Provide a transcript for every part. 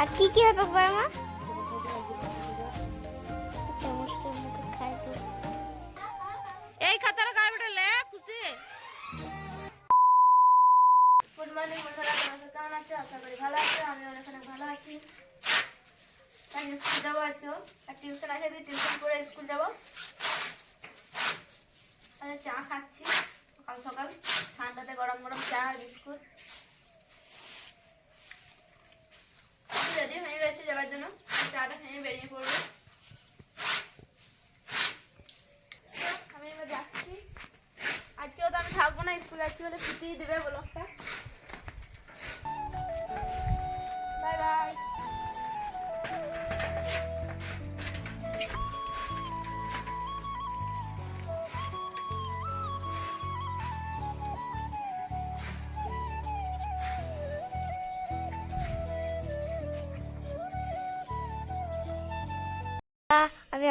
আর কি কি হবে বড় মা? চামচটা মুখে খাই দিই। এই খাতার কার্ডটা লে খুশি গুড মর্নিং বন্ধুরা তোমরা কেমন আছো? আশা করি ভালো আছো আমি অনেক অনেক ভালো আছি। তাই স্কুল যাব আজকেও আর টিউশন আছে দিয়ে টিউশন করে স্কুল যাব। আর চা খাচ্ছি সকাল সকাল। ঠান্ডাতে গরম গরম চা আর বিস্কুট রেডি হয়ে জন্য চাটা খেয়ে বেরিয়ে পড়বে। আমি এবার যাচ্ছি। আজকেও তো আমি থাকব না, স্কুল যাচ্ছি বলে ছুটি দেবে বলো বাই বাই।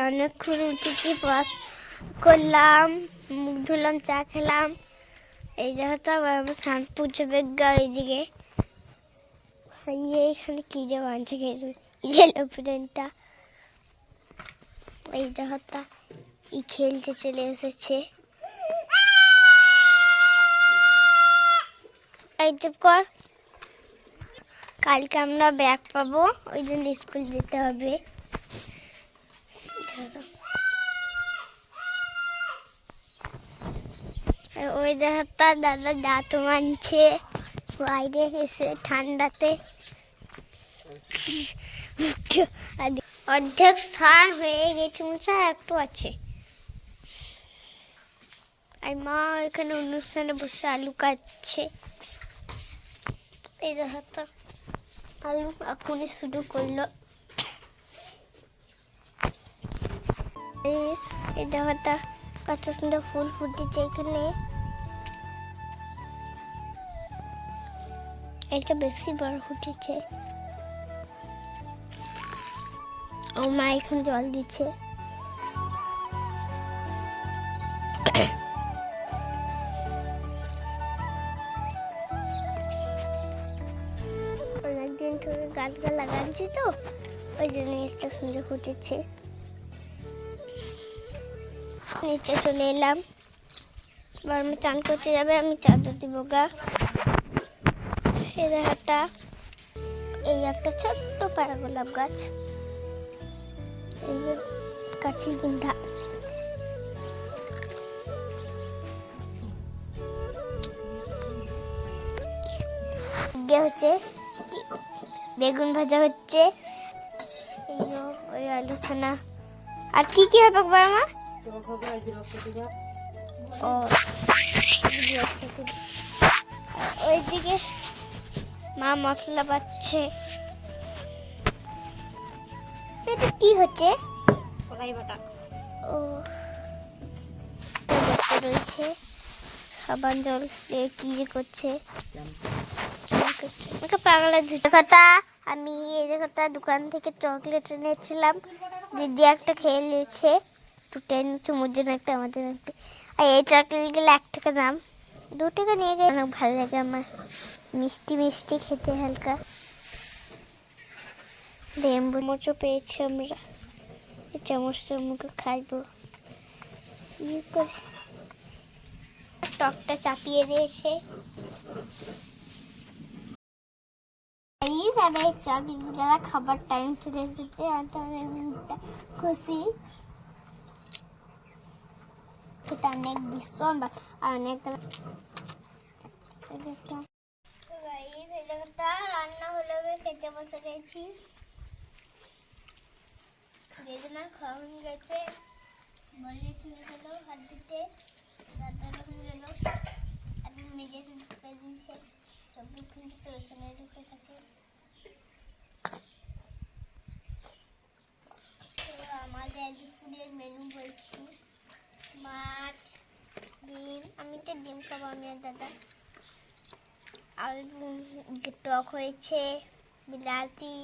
অনেকক্ষণ উঠেছি বাস করলাম মুখ ধুলাম, চা খেলাম। এই জায়গাটা আবার আমার স্নান পুজো বেগা এইদিকে ইয়ে এখানে কি যে বানছে খেয়েছে ইয়েলো প্লেনটা এই জায়গাটা ই খেলতে চলে এসেছে। এই চুপ কর। কালকে আমরা ব্যাগ পাবো, ওই জন্য স্কুল যেতে হবে। ওই দাদা দাঁত মানছে, বাইরে এসে ঠান্ডাতে। অর্ধেক সার হয়ে গেছে মশা একটু আছে। আর মা এখানে অনুষ্ঠানে বসে আলু কাটছে। এই দেখাটা আলু এখনই শুরু করল। এই দেখাটা কত সুন্দর ফুল ফুটেছে এখানে। এটা বেশি বড় ফুটেছে। ও মা এখন জল দিচ্ছে। অনেকদিন ধরে গাছটা লাগাচ্ছি তো, ওই জন্য একটা সুন্দর ফুটেছে। নিচে চলে এলাম। এবার আমি চান করতে যাবে, আমি চাদর দিব গা। এই একটা এই একটা ছোট্ট পাড়া গোলাপ গাছ। এই কাঠি বিন্ধা ইয়ে হচ্ছে বেগুন ভাজা হচ্ছে। আর কি কি হবে মা? ও। ওইদিকে মা মশলা পাচ্ছে। এটা কি হচ্ছে? কলাই বাটা। ও। রয়েছে। সাবান জল দিয়ে কি যে করছে। আমাকে পাগলা দিতে কথা আমি এই যে কথা দোকান থেকে চকলেট এনেছিলাম। দিদি একটা খেয়ে নিয়েছে। জন্য একটা, আমার জন্য একটা। আর এই চকলেটগুলো এক টাকা দাম। দু টাকা নিয়ে গেলে অনেক ভালো লাগে আমার। মিষ্টি মিষ্টি খেতে হালকা। লেম্বু মোচো পেয়েছি আমরা। এই মুখে খাইবো। করে। টকটা চাপিয়ে দিয়েছে। খাবার টাইম চলে এসেছে। আর তাহলে এটা অনেক ভা- আর অনেক রান্না হলো খেতে বসে গেছি বেদনার খাওয়া গেছে বলে চলে গেল হাত দিতে দাদা যখন গেল এখন নিজে ঢুকে দিচ্ছে সবজি খুঁজে তো এখানে ঢুকে থাকে আমাদের দুপুরের মেনু বলছি মাছ, ডিম। আমি তো ডিম খাব, আমি আর দাদা। আলু টক হয়েছে, বিলাতি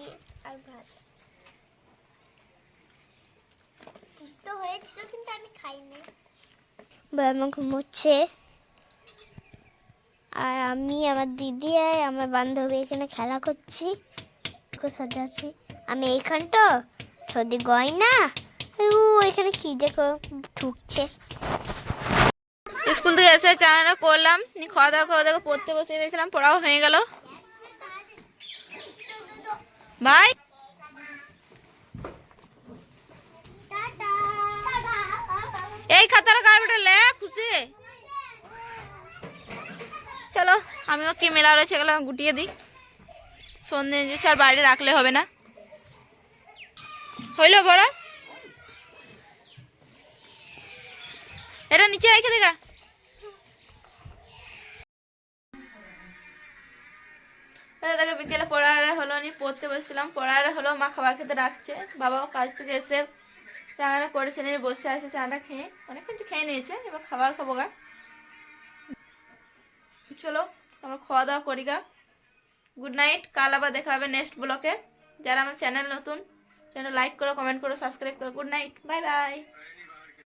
আর ভাত। সুস্থ হয়েছিল, কিন্তু আমি খাইনি। বাবা ঘুমোচ্ছে। আর আমি, আমার দিদি আর আমার বান্ধবী এখানে খেলা করছি। সাজাচ্ছি আমি এইখানটা সর্দি গয়না ও, এখানে কি দেখো ঠুকছে স্কুল থেকে এসে চাটা করলাম খাওয়া দাওয়া খাওয়া দাওয়া পড়তে বসে দিয়েছিলাম পড়াও হয়ে গেল। ভাই? এই খাতাটা কাটবে লে, খুশি? চলো, আমিও কি মেলা রয়েছে এগুলো গুটিয়ে দিই। সন্ধে দিয়েছি আর বাইরে রাখলে হবে না। হইল বড়? এটা নিচে রেখে দেখা দেখে, বিকেলে পড়ারে হলো নি, পড়তে বসছিলাম। পড়ারে হলো, মা খাবার খেতে ডাকছে। বাবাও কাজ থেকে এসে চানাটা করেছে নিয়ে বসে আছে, চানাটা খেয়ে। অনেক কিছু খেয়ে নিয়েছে, এবার খাবার খাব গা। চলো, আমরা খাওয়া দাওয়া করি গা। গুড নাইট কাল আবার দেখা হবে নেক্সট ব্লকে যারা আমার চ্যানেল নতুন চ্যানেল লাইক করো কমেন্ট করো সাবস্ক্রাইব করো। Good night bye bye